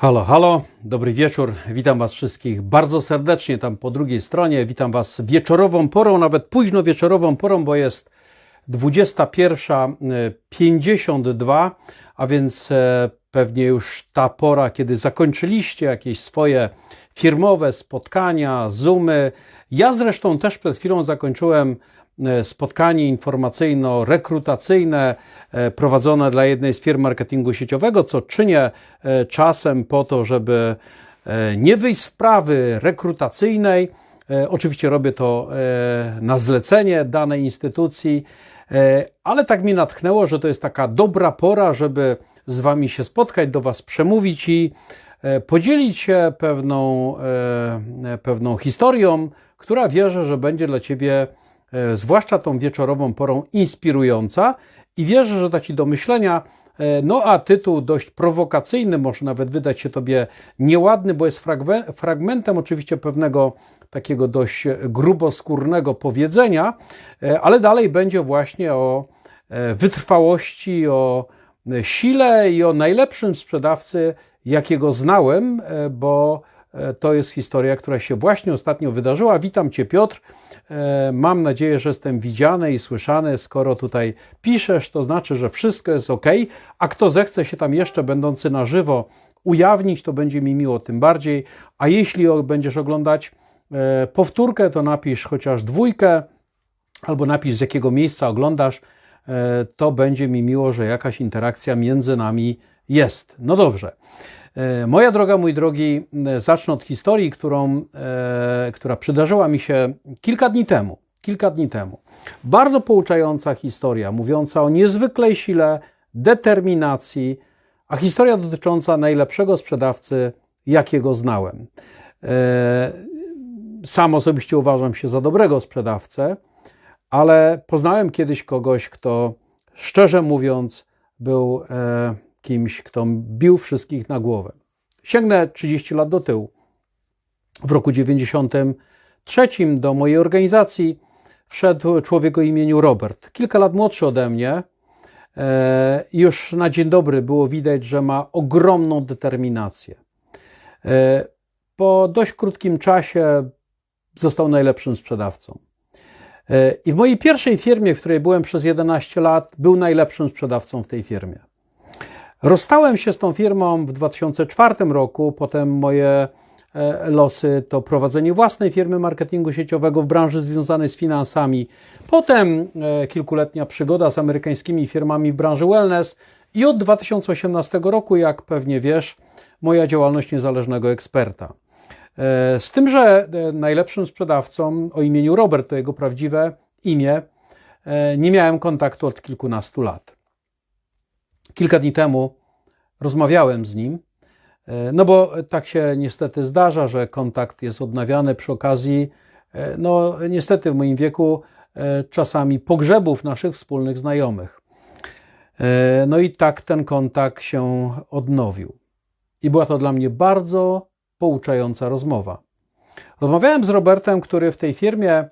Halo, halo, dobry wieczór. Witam Was wszystkich bardzo serdecznie tam po drugiej stronie. Witam Was wieczorową porą, nawet późno wieczorową porą, bo jest 21.52, a więc e, pewnie już ta pora, kiedy zakończyliście jakieś swoje firmowe spotkania, zoomy. Ja zresztą też przed chwilą zakończyłem e, spotkanie informacyjno-rekrutacyjne e, prowadzone dla jednej z firm marketingu sieciowego, co czynię e, czasem po to, żeby e, nie wyjść z wprawy rekrutacyjnej. E, Oczywiście robię to e, na zlecenie danej instytucji, e, ale tak mi natchnęło, że to jest taka dobra pora, żeby z Wami się spotkać, do Was przemówić i e, podzielić się pewną, e, pewną historią, która wierzę, że będzie dla Ciebie, e, zwłaszcza tą wieczorową porą, inspirująca i wierzę, że da Ci do myślenia. E, No a tytuł dość prowokacyjny, może nawet wydać się Tobie nieładny, bo jest fragmentem oczywiście pewnego takiego dość gruboskórnego powiedzenia, e, ale dalej będzie właśnie o e, wytrwałości, o e, sile i o najlepszym sprzedawcy, jakiego znałem, e, bo e, to jest historia, która się właśnie ostatnio wydarzyła. Witam Cię, Piotr. E, Mam nadzieję, że jestem widziany i słyszany. Skoro tutaj piszesz, to znaczy, że wszystko jest ok. A kto zechce się tam jeszcze, będący na żywo, ujawnić, to będzie mi miło tym bardziej. A jeśli będziesz oglądać e, powtórkę, to napisz chociaż dwójkę albo napisz z jakiego miejsca oglądasz, e, to będzie mi miło, że jakaś interakcja między nami jest. No dobrze. E, Moja droga, mój drogi, e, zacznę od historii, którą, e, która przydarzyła mi się kilka dni temu. Kilka dni temu. Bardzo pouczająca historia, mówiąca o niezwykłej sile, determinacji, a historia dotycząca najlepszego sprzedawcy, jakiego znałem. Sam osobiście uważam się za dobrego sprzedawcę, ale poznałem kiedyś kogoś, kto szczerze mówiąc był kimś, kto bił wszystkich na głowę. Sięgnę 30 lat do tyłu. W roku 93 do mojej organizacji wszedł człowiek o imieniu Robert, kilka lat młodszy ode mnie. E, już na dzień dobry było widać, że ma ogromną determinację. E, po dość krótkim czasie został najlepszym sprzedawcą. E, I w mojej pierwszej firmie, w której byłem przez 11 lat, był najlepszym sprzedawcą w tej firmie. Rozstałem się z tą firmą w 2004 roku, potem moje e, losy to prowadzenie własnej firmy marketingu sieciowego w branży związanej z finansami, potem e, kilkuletnia przygoda z amerykańskimi firmami w branży wellness i od 2018 roku, jak pewnie wiesz, moja działalność niezależnego eksperta. E, Z tym, że najlepszym sprzedawcą o imieniu Robert, to jego prawdziwe imię, nie miałem kontaktu od kilkunastu lat. Kilka dni temu rozmawiałem z nim, e, no bo tak się niestety zdarza, że kontakt jest odnawiany przy okazji, e, no niestety w moim wieku, e, czasami pogrzebów naszych wspólnych znajomych. No i tak ten kontakt się odnowił. I była to dla mnie bardzo pouczająca rozmowa. Rozmawiałem z Robertem, który w tej firmie,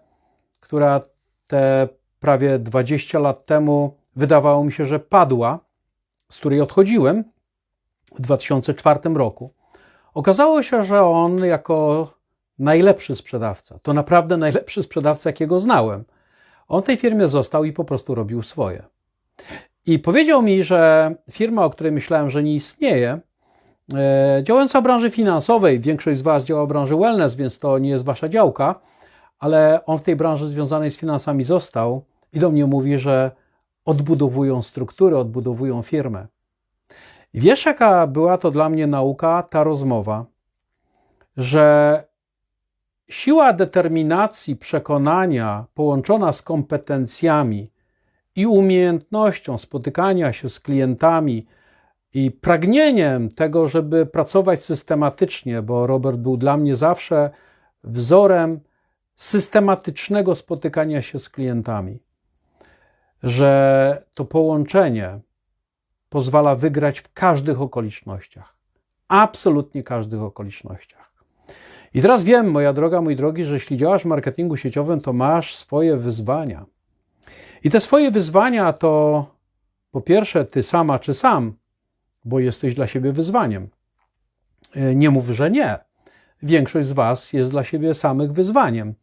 która te prawie 20 lat temu wydawało mi się, że padła, z której odchodziłem w 2004 roku, okazało się, że on jako najlepszy sprzedawca, to naprawdę najlepszy sprzedawca, jakiego znałem, on tej firmie został i po prostu robił swoje. I powiedział mi, że firma, o której myślałem, że nie istnieje, e, działająca w branży finansowej, większość z Was działa w branży wellness, więc to nie jest Wasza działka, ale on w tej branży związanej z finansami został i do mnie mówi, że odbudowują struktury, odbudowują firmę. Wiesz, jaka była to dla mnie nauka, ta rozmowa, że siła determinacji, przekonania połączona z kompetencjami i umiejętnością spotykania się z klientami i pragnieniem tego, żeby pracować systematycznie, bo Robert był dla mnie zawsze wzorem systematycznego spotykania się z klientami, że to połączenie pozwala wygrać w każdych okolicznościach. Absolutnie każdych okolicznościach. I teraz wiem, moja droga, mój drogi, że jeśli działasz w marketingu sieciowym, to masz swoje wyzwania. I te swoje wyzwania to po pierwsze ty sama czy sam, bo jesteś dla siebie wyzwaniem. Nie mów, że nie. Większość z Was jest dla siebie samych wyzwaniem.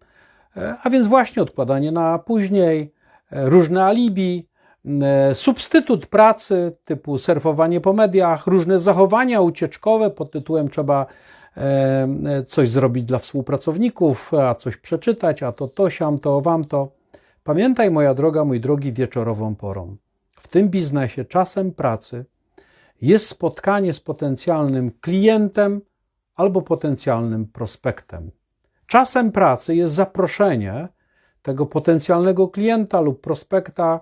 A więc właśnie odkładanie na później, różne alibi, substytut pracy typu surfowanie po mediach, różne zachowania ucieczkowe pod tytułem trzeba coś zrobić dla współpracowników, a coś przeczytać, a to to, siam to, wam to. Pamiętaj, moja droga, mój drogi, wieczorową porą. W tym biznesie czasem pracy jest spotkanie z potencjalnym klientem albo potencjalnym prospektem. Czasem pracy jest zaproszenie tego potencjalnego klienta lub prospekta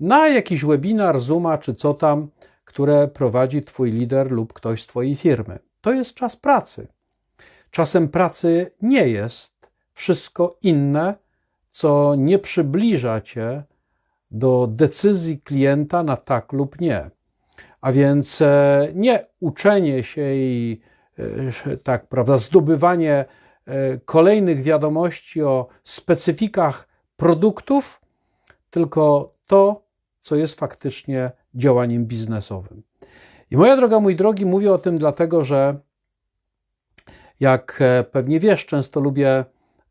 na jakiś webinar, Zooma czy co tam, które prowadzi Twój lider lub ktoś z Twojej firmy. To jest czas pracy. Czasem pracy nie jest wszystko inne, co nie przybliża Cię do decyzji klienta na tak lub nie. A więc e, nie uczenie się i e, tak, prawda, zdobywanie kolejnych wiadomości o specyfikach produktów, tylko to, co jest faktycznie działaniem biznesowym. I moja droga, mój drogi, mówię o tym dlatego, że jak pewnie wiesz, często lubię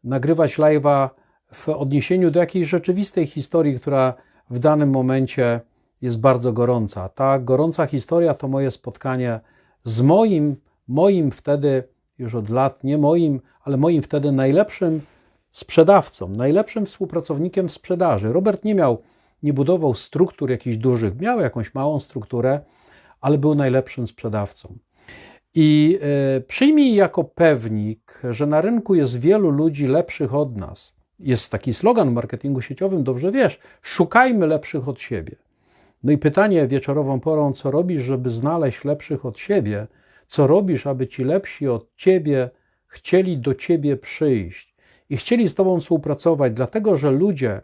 nagrywać live'a w odniesieniu do jakiejś rzeczywistej historii, która w danym momencie jest bardzo gorąca. Ta gorąca historia to moje spotkanie z moim, moim wtedy już od lat, nie moim, ale moim wtedy najlepszym sprzedawcą, najlepszym współpracownikiem w sprzedaży. Robert nie miał, nie budował struktur jakichś dużych, miał jakąś małą strukturę, ale był najlepszym sprzedawcą. I y, przyjmij jako pewnik, że na rynku jest wielu ludzi lepszych od nas. Jest taki slogan w marketingu sieciowym, dobrze wiesz, szukajmy lepszych od siebie. No i pytanie wieczorową porą, co robisz, żeby znaleźć lepszych od siebie? Co robisz, aby ci lepsi od ciebie chcieli do ciebie przyjść i chcieli z tobą współpracować, dlatego że ludzie,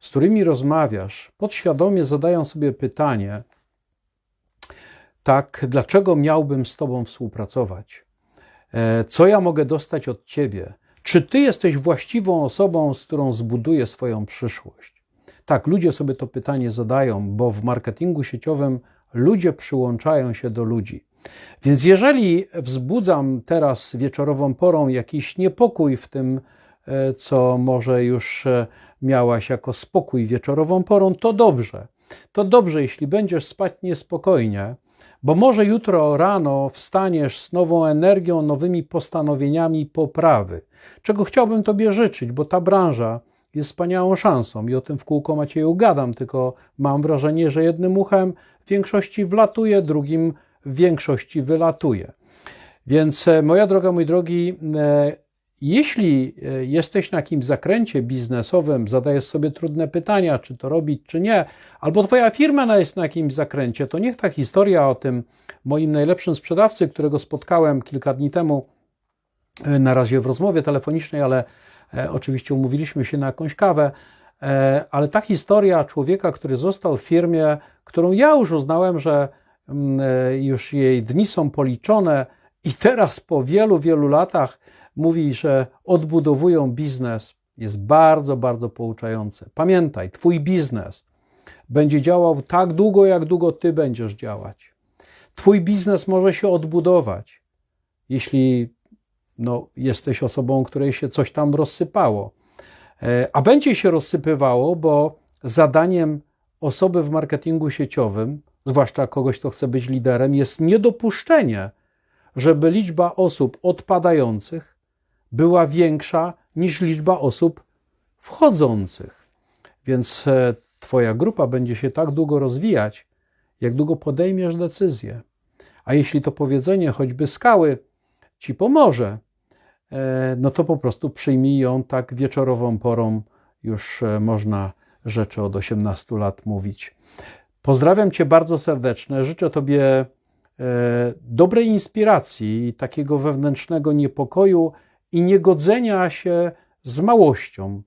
z którymi rozmawiasz, podświadomie zadają sobie pytanie, tak, dlaczego miałbym z tobą współpracować? E, co ja mogę dostać od ciebie? Czy ty jesteś właściwą osobą, z którą zbuduję swoją przyszłość? Tak, ludzie sobie to pytanie zadają, bo w marketingu sieciowym ludzie przyłączają się do ludzi. Więc jeżeli wzbudzam teraz wieczorową porą jakiś niepokój w tym, e, co może już e, miałaś jako spokój wieczorową porą, to dobrze. To dobrze, jeśli będziesz spać niespokojnie, bo może jutro rano wstaniesz z nową energią, nowymi postanowieniami poprawy, czego chciałbym Tobie życzyć, bo ta branża jest wspaniałą szansą i o tym w kółko Macieju gadam, tylko mam wrażenie, że jednym uchem w większości wlatuje, drugim w większości wylatuje. Więc e, moja droga, mój drogi, e, jeśli e, jesteś na jakimś zakręcie biznesowym, zadajesz sobie trudne pytania, czy to robić, czy nie, albo Twoja firma jest na jakimś zakręcie, to niech ta historia o tym moim najlepszym sprzedawcy, którego spotkałem kilka dni temu, na razie w rozmowie telefonicznej, ale oczywiście umówiliśmy się na jakąś kawę, ale ta historia człowieka, który został w firmie, którą ja już uznałem, że już jej dni są policzone i teraz po wielu, wielu latach mówi, że odbudowują biznes, jest bardzo, bardzo pouczające. Pamiętaj, Twój biznes będzie działał tak długo, jak długo Ty będziesz działać. Twój biznes może się odbudować, jeśli no, jesteś osobą, której się coś tam rozsypało. E, a będzie się rozsypywało, bo zadaniem osoby w marketingu sieciowym, zwłaszcza kogoś, kto chce być liderem, jest niedopuszczenie, żeby liczba osób odpadających była większa niż liczba osób wchodzących. Więc e, Twoja grupa będzie się tak długo rozwijać, jak długo podejmiesz decyzję. A jeśli to powiedzenie choćby skały ci pomoże, e, no to po prostu przyjmij ją tak wieczorową porą, już e, można rzeczy od 18 lat mówić. Pozdrawiam Cię bardzo serdecznie. Życzę Tobie dobrej inspiracji takiego wewnętrznego niepokoju i niegodzenia się z małością,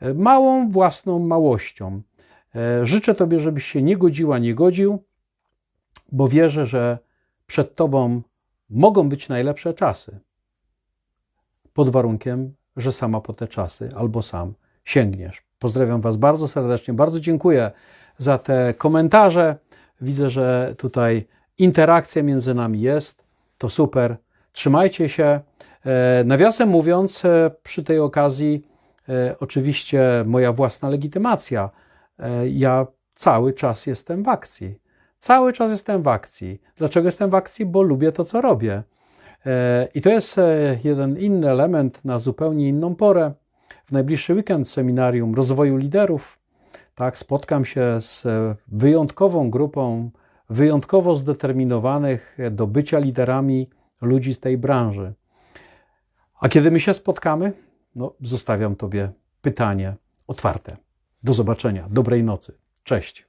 e, małą własną małością. E, życzę Tobie, żebyś się nie godziła, nie godził, bo wierzę, że przed Tobą mogą być najlepsze czasy. Pod warunkiem, że sama po te czasy albo sam sięgniesz. Pozdrawiam Was bardzo serdecznie, bardzo dziękuję za te komentarze. Widzę, że tutaj interakcja między nami jest. To super. Trzymajcie się. E, nawiasem mówiąc, e, przy tej okazji, e, oczywiście moja własna legitymacja. Ja cały czas jestem w akcji. Cały czas jestem w akcji. Dlaczego jestem w akcji? Bo lubię to, co robię. I to jest jeden inny element na zupełnie inną porę. W najbliższy weekend seminarium rozwoju liderów. Tak, spotkam się z wyjątkową grupą wyjątkowo zdeterminowanych do bycia liderami ludzi z tej branży. A kiedy my się spotkamy? No, zostawiam Tobie pytanie otwarte. Do zobaczenia. Dobrej nocy. Cześć.